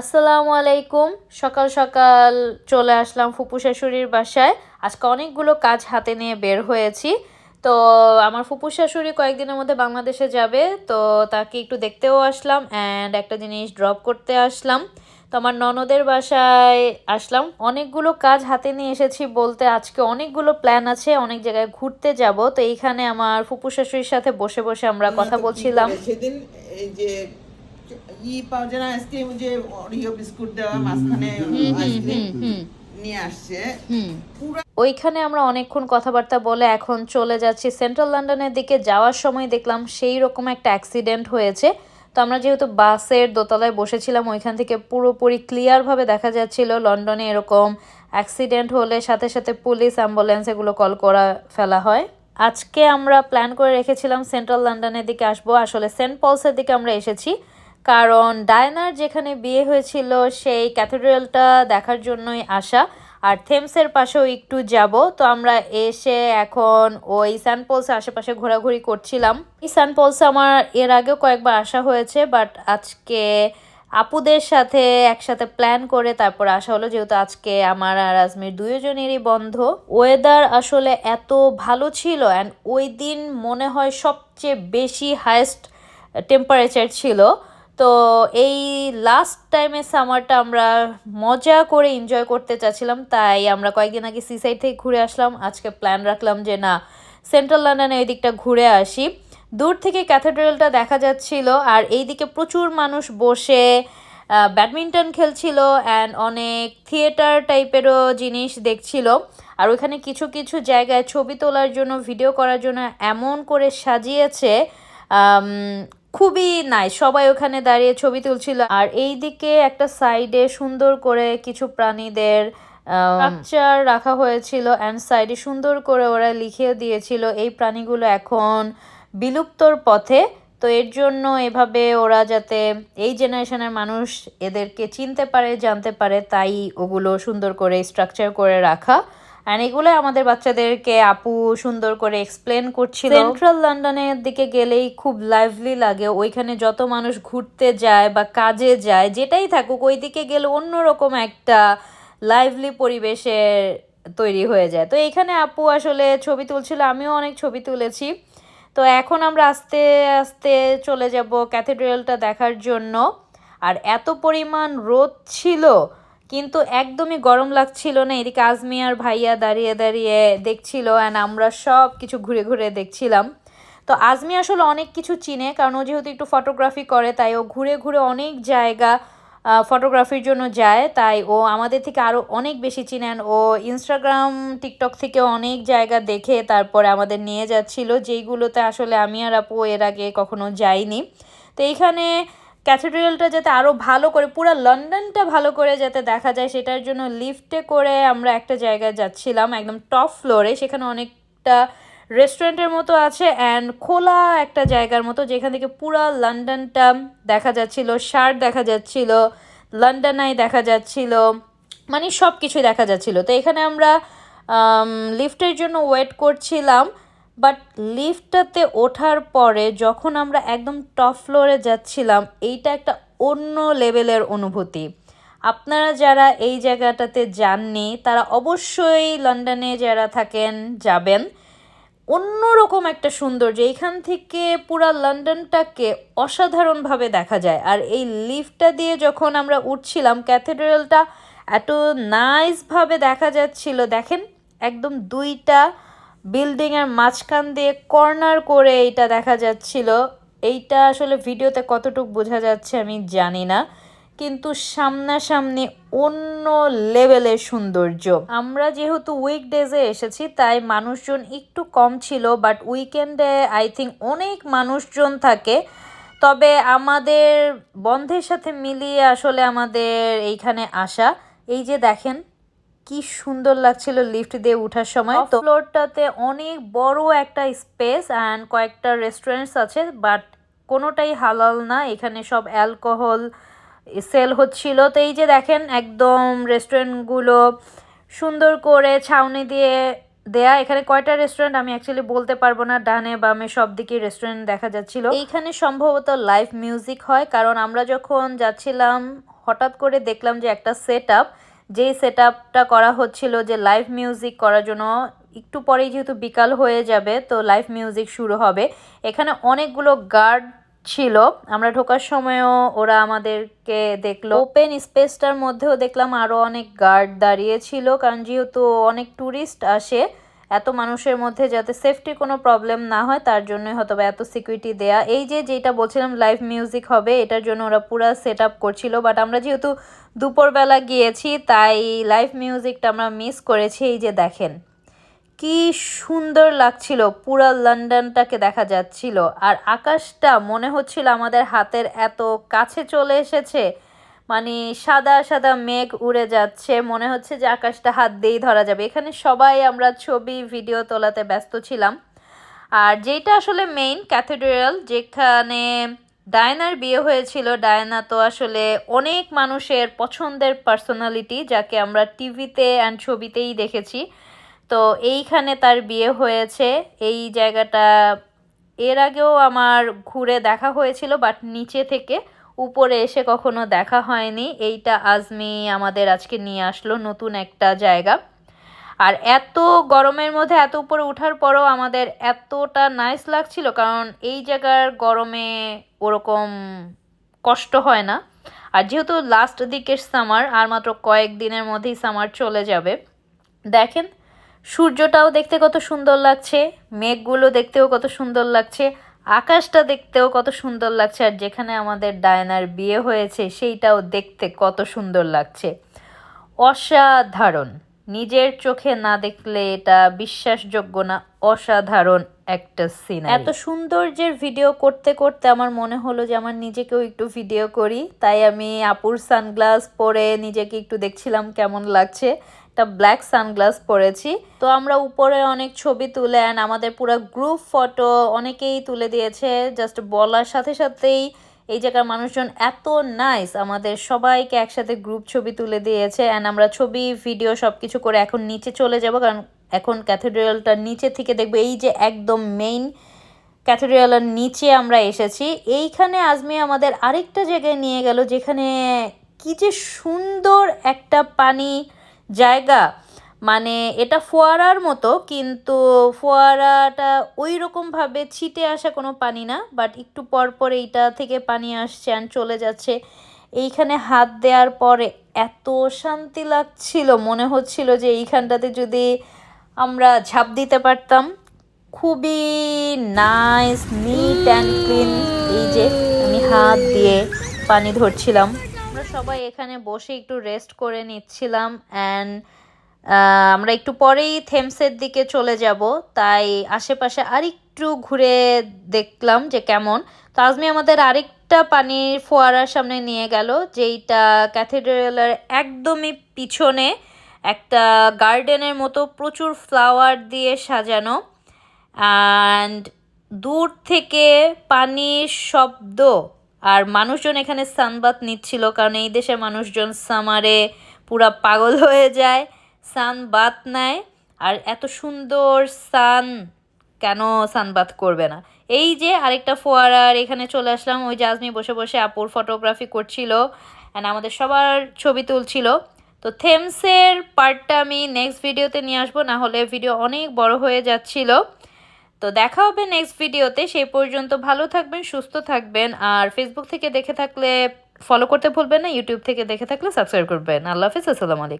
আসসালামু আলাইকুম। সকাল সকাল চলে আসলাম ফুপু শাশুড়ির বাসায়। আজকে অনেকগুলো কাজ হাতে নিয়ে বের হয়েছি। তো আমার ফুপু শাশুড়ি কয়েকদিনের মধ্যে বাংলাদেশে যাবে। তো তাকে একটু দেখতেও আসলাম অ্যান্ড একটা জিনিস ড্রপ করতে আসলাম। তো আমার ননদের বাসায় আসলাম। অনেকগুলো কাজ হাতে নিয়ে এসেছি বলতে আজকে অনেকগুলো প্ল্যান আছে, অনেক জায়গায় ঘুরতে যাব। তো এইখানে আমার ফুপু শাশুড়ির সাথে বসে বসে আমরা কথা বলছিলাম। সেদিন এই যে ই পাওয়া যায় না আইসক্রিম যে অরিও বিস্কুট দেওয়া মাঝখানে আইসক্রিম নিয়ে আসছে। পুরো ওইখানে আমরা অনেকক্ষণ কথাবার্তা বলে এখন চলে যাচ্ছি সেন্ট্রাল লন্ডনের দিকে। যাওয়ার সময় দেখলাম সেই রকম একটা অ্যাক্সিডেন্ট হয়েছে। তো আমরা যেহেতু বাসের দোতলায় বসেছিলাম ওইখান থেকে পুরোপুরি ক্লিয়ারভাবে দেখা যাচ্ছিল লন্ডনে এরকম অ্যাক্সিডেন্ট হলে সাথে সাথে পুলিশ অ্যাম্বুলেন্স এগুলো কল করা ফেলা হয়। আজকে আমরা প্ল্যান করে রেখেছিলাম সেন্ট্রাল লন্ডনের দিকে আসব। আসলে সেন্ট পলসের দিকে আমরা এসেছি। কারণ ডায়নার যেখানে বিয়ে হয়েছিল, সেই ক্যাথেড্রালটা দেখার জন্যই আসা। আর থেমসের পাশেও একটু যাব। তো আমরা এসে এখন ওই সান পলসে আশেপাশে ঘোরাঘুরি করছিলাম। এই সান পলসে আমার এর আগেও কয়েকবার আসা হয়েছে, বাট আজকে আপুদের সাথে একসাথে প্ল্যান করে তারপর আসা হলো, যেহেতু আজকে আমার আর আজমির দুজনেরই বন্ধ। ওয়েদার আসলে এত ভালো ছিল অ্যান্ড ওই দিন মনে হয় সবচেয়ে বেশি হায়েস্ট টেম্পারেচার ছিল। তো এই লাস্ট টাইমে সামারটা আমরা মজা করে এনজয় করতে চাচ্ছিলাম, তাই আমরা কয়েকদিন আগে সি সাইড থেকে ঘুরে আসলাম। আজকে প্ল্যান রাখলাম যে না সেন্ট্রাল লন্ডনে এই দিকটা ঘুরে আসি। দূর থেকে ক্যাথেড্রালটা দেখা যাচ্ছিল, আর এই দিকে প্রচুর মানুষ বসে ব্যাডমিন্টন খেলছিল অ্যান্ড অনেক থিয়েটার টাইপেরও জিনিস দেখছিল। আর ওইখানে কিছু কিছু জায়গায় ছবি তোলার জন্য ভিডিও করার জন্য এমন করে সাজিয়েছে খুবই নাই সবাই ওখানে দাঁড়িয়ে ছবি তুলছিল। আর এই দিকে একটা সাইডে সুন্দর করে কিছু প্রাণীদের স্ট্রাকচার রাখা হয়েছিল অ্যান্ড সাইডে সুন্দর করে ওরা লিখেও দিয়েছিল, এই প্রাণীগুলো এখন বিলুপ্তর পথে। তো এর জন্য এভাবে ওরা যাতে এই জেনারেশনের মানুষ এদেরকে চিনতে পারে, জানতে পারে, তাই ওগুলো সুন্দর করে স্ট্রাকচার করে রাখা। অ্যান্ড এগুলো আমাদের বাচ্চাদেরকে আপু সুন্দর করে এক্সপ্লেন করছিল। সেন্ট্রাল লন্ডনের দিকে গেলেই খুব লাইভলি লাগে। ওইখানে যত মানুষ ঘুরতে যায় বা কাজে যায়, যেটাই থাকুক ওই দিকে গেলে অন্যরকম একটা লাইভলি পরিবেশের তৈরি হয়ে যায়। তো এখানে আপু আসলে ছবি তুলছিল, আমিও অনেক ছবি তুলেছি। তো এখন আমরা আস্তে আস্তে চলে যাব ক্যাথেড্রালটা দেখার জন্য। আর এত পরিমাণ রোদ ছিল কিন্তু একদমই গরম লাগছিল না। এদিকে আজমি আর ভাইয়া দাঁড়িয়ে দাঁড়িয়ে দেখছিল অ্যান্ড আমরা সব কিছু ঘুরে ঘুরে দেখছিলাম। তো আজমি আসলে অনেক কিছু চিনে, কারণ ও যেহেতু একটু ফটোগ্রাফি করে, তাই ও ঘুরে ঘুরে অনেক জায়গা ফটোগ্রাফির জন্য যায়। তাই ও আমাদের থেকে আরও অনেক বেশি চিনেন ও ইনস্টাগ্রাম টিকটক থেকে অনেক জায়গা দেখে তারপরে আমাদের নিয়ে যাচ্ছিল, যেইগুলোতে আসলে আমি আর আপু এর আগে কখনো যাইনি। তো এইখানে ক্যাথেড্রালটা যাতে আরও ভালো করে, পুরো লন্ডনটা ভালো করে যাতে দেখা যায়, সেটার জন্য লিফটে করে আমরা একটা জায়গায় যাচ্ছিলাম, একদম টপ ফ্লোরে। সেখানে অনেকটা রেস্টুরেন্টের মতো আছে অ্যান্ড খোলা একটা জায়গার মতো, যেখান থেকে পুরো লন্ডনটা দেখা যাচ্ছিল শার্ট দেখা যাচ্ছিল লন্ডন আই দেখা যাচ্ছিল মানে সব কিছুই দেখা যাচ্ছিল। তো এখানে আমরা লিফটের জন্য ওয়েট করছিলাম। বাট লিফটটাতে ওঠার পরে যখন আমরা একদম টপ ফ্লোরে যাচ্ছিলাম, এইটা একটা অন্য লেভেলের অনুভূতি। আপনারা যারা এই জায়গাটাতে যাননি, তারা অবশ্যই লন্ডনে যারা থাকেন, যাবেন। অন্যরকম একটা সৌন্দর্য, এইখান থেকে পুরা লন্ডনটাকে অসাধারণভাবে দেখা যায়। আর এই লিফটটা দিয়ে যখন আমরা উঠছিলাম ক্যাথেড্রালটা এত নাইসভাবে দেখা যাচ্ছিল। দেখেন, একদম দুইটা বিল্ডিংয়ের মাঝখান দিয়ে কর্নার করে এইটা দেখা যাচ্ছিল। এইটা আসলে ভিডিওতে কতটুকু বোঝা যাচ্ছে আমি জানি না, কিন্তু সামনাসামনি অন্য লেভেলের সৌন্দর্য। আমরা যেহেতু উইকডেজে এসেছি, তাই মানুষজন একটু কম ছিল, বাট উইকেন্ডে আই থিঙ্ক অনেক মানুষজন থাকে। তবে আমাদের বন্ধের সাথে মিলিয়ে আসলে আমাদের এইখানে আসা। এই যে দেখেন কি সুন্দর লাগছিল লিফট দিয়ে ওঠার সময়। তো ফ্লোরটাতে অনেক বড় একটা স্পেস অ্যান্ড কয়েকটা রেস্টুরেন্টস আছে বাট কোনোটাই হালাল না। এখানে সব অ্যালকোহল সেল হচ্ছিল। তো এই যে দেখেন একদম রেস্টুরেন্টগুলো সুন্দর করে ছাউনি দিয়ে দেয়া। এখানে কয়টা রেস্টুরেন্ট আমি অ্যাকচুয়ালি বলতে পারব না। ডানে বামে সব দিকে রেস্টুরেন্ট দেখা যাচ্ছিল। এইখানে সম্ভবত লাইভ মিউজিক হয় কারণ আমরা যখন যাচ্ছিলাম হঠাৎ করে দেখলাম যে একটা সেট আপ যেই সেট করা হচ্ছিল যে লাইভ মিউজিক করার জন্য একটু পরেই যেহেতু বিকাল হয়ে যাবে, তো লাইভ মিউজিক শুরু হবে। এখানে অনেকগুলো গার্ড ছিল। আমরা ঢোকার সময়ও ওরা আমাদেরকে দেখল। ওপেন স্পেসটার মধ্যেও দেখলাম আরও অনেক গার্ড দাঁড়িয়ে ছিল, কারণ যেহেতু অনেক ট্যুরিস্ট আসে এত মানুষের মধ্যে যাতে সেফটি কোনো প্রবলেম না হয়, তার জন্যই হয়তো বা এত সিকিউরিটি দেয়া। এই যে যেটা বলছিলাম লাইভ মিউজিক হবে, এটার জন্য ওরা পুরো সেট আপ করছিল। বাট আমরা যেহেতু দুপুরবেলা গিয়েছি, তাই লাইভ মিউজিকটা আমরা মিস করেছি। এই যে দেখেন, কি সুন্দর লাগছিল। পুরা লন্ডনটাকে দেখা যাচ্ছিল। আর আকাশটা মনে হচ্ছিল আমাদের হাতের এত কাছে চলে এসেছে। মানে সাদা সাদা মেঘ উড়ে যাচ্ছে। মনে হচ্ছে যে আকাশটা হাত দিয়েই ধরা যাবে। এখানে সবাই আমরা ছবি, ভিডিও তোলাতে ব্যস্ত ছিলাম। আর যেটা আসলে মেইন ক্যাথেড্রাল যেখানে ডায়নার বিয়ে হয়েছিল, ডায়না তো আসলে অনেক মানুষের পছন্দের পার্সোনালিটি যাকে আমরা টিভিতে অ্যান্ড ছবিতেই দেখেছি। তো এইখানে তার বিয়ে হয়েছে। এই জায়গাটা এর আগেও আমার ঘুরে দেখা হয়েছিল বাট নিচে থেকে উপরে এসে কখনো দেখা হয়নি। এইটা আজমি আমাদের আজকে নিয়ে আসলো নতুন একটা জায়গা। আর এত গরমের মধ্যে এত উপরে ওঠার পরও আমাদের এতটা নাইস লাগছিল, কারণ এই জায়গার গরমে ওরকম কষ্ট হয় না। আর যেহেতু লাস্ট দিকের সামার আর মাত্র কয়েক দিনের মধ্যেই সামার চলে যাবে। দেখেন, সূর্যটাও দেখতে কত সুন্দর লাগছে, মেঘগুলো দেখতেও কত সুন্দর লাগছে। আকাশটা দেখতেও কত সুন্দর লাগছে, আর যেখানে আমাদের ডায়নার বিয়ে হয়েছে, সেইটাও দেখতে কত সুন্দর লাগছে। অসাধারণ। নিজের চোখে না দেখলে এটা বিশ্বাসযোগ্য না, অসাধারণ একটা সিন এত সৌন্দর্যের ভিডিও করতে করতে আমার মনে হলো যে আমার নিজেকেও একটু ভিডিও করি, তাই আমি আপুর সানগ্লাস পরে নিজেকে একটু দেখছিলাম কেমন লাগছে। একটা ব্ল্যাক সানগ্লাস পরেছি। তো আমরা উপরে অনেক ছবি তুলে অ্যান্ড আমাদের পুরো গ্রুপ ফটো অনেকেই তুলে দিয়েছে। জাস্ট বলার সাথে সাথেই এই জায়গার মানুষজন এত নাইস আমাদের সবাইকে একসাথে গ্রুপ ছবি তুলে দিয়েছে অ্যান্ড আমরা ছবি ভিডিও সব কিছু করে এখন নিচে চলে যাব কারণ এখন ক্যাথেড্রালটা নিচে থেকে দেখব। এই যে একদম মেইন ক্যাথেড্রালের নিচে আমরা এসেছি। এইখানে আজমি আমাদের আরেকটা জায়গায় নিয়ে গেল যেখানে কি যে সুন্দর একটা পানি জায়গা। মানে এটা ফোয়ারার মতো, কিন্তু ফোয়ারাটা ওই রকমভাবে ছিটে আসা কোনো পানি না বাট একটু পর পর এইটা থেকে পানি আসছে আর চলে যাচ্ছে। এইখানে হাত দেওয়ার পরে এত শান্তি লাগছিল, মনে হচ্ছিল যে এইখানটাতে যদি আমরা ঝাঁপ দিতে পারতাম। খুবই নাইস নিট অ্যান্ড ক্লিন এই যে আমি হাত দিয়ে পানি ধরছিলাম। আমরা সবাই এখানে বসে একটু রেস্ট করে নিচ্ছিলাম অ্যান্ড আমরা একটু পরেই থেমসের দিকে চলে যাব। তাই আশেপাশে আরেকটু ঘুরে দেখলাম যে কেমন। তো আজমি আমাদের আরেকটা পানির ফোয়ারার সামনে নিয়ে গেল, যেইটা ক্যাথেড্রালের একদমই পিছনে একটা গার্ডেনের মতো প্রচুর ফ্লাওয়ার দিয়ে সাজানো। অ্যান্ড দূর থেকে পানির শব্দ আর মানুষজন এখানে সানবাত নিচ্ছিল, কারণ এই দেশের মানুষজন সামারে পুরা পাগল হয়ে যায় সান বাত নেয়, আর এত সুন্দর সান কেন সানবাত করবে না? এই যে আরেকটা ফোয়ারার এখানে চলে আসলাম, ওই জাজমি বসে বসে আপুর ফটোগ্রাফি করছিল অ্যান্ড আমাদের সবার ছবি তুলছিল। তো থেমসের পার্টটা আমি নেক্সট ভিডিওতে নিয়ে আসব, না হলে ভিডিও অনেক বড় হয়ে যাচ্ছিল। তো দেখা হবে নেক্সট ভিডিওতে সেই পর্যন্ত ভালো থাকবেন, সুস্থ থাকবেন। আর ফেসবুক থেকে দেখে থাকলে ফলো করতে ভুলবেন না ইউটিউব থেকে দেখে থাকলে সাবস্ক্রাইব করবেন। আল্লাহ হাফিজ, আসসালামু আলাইকুম।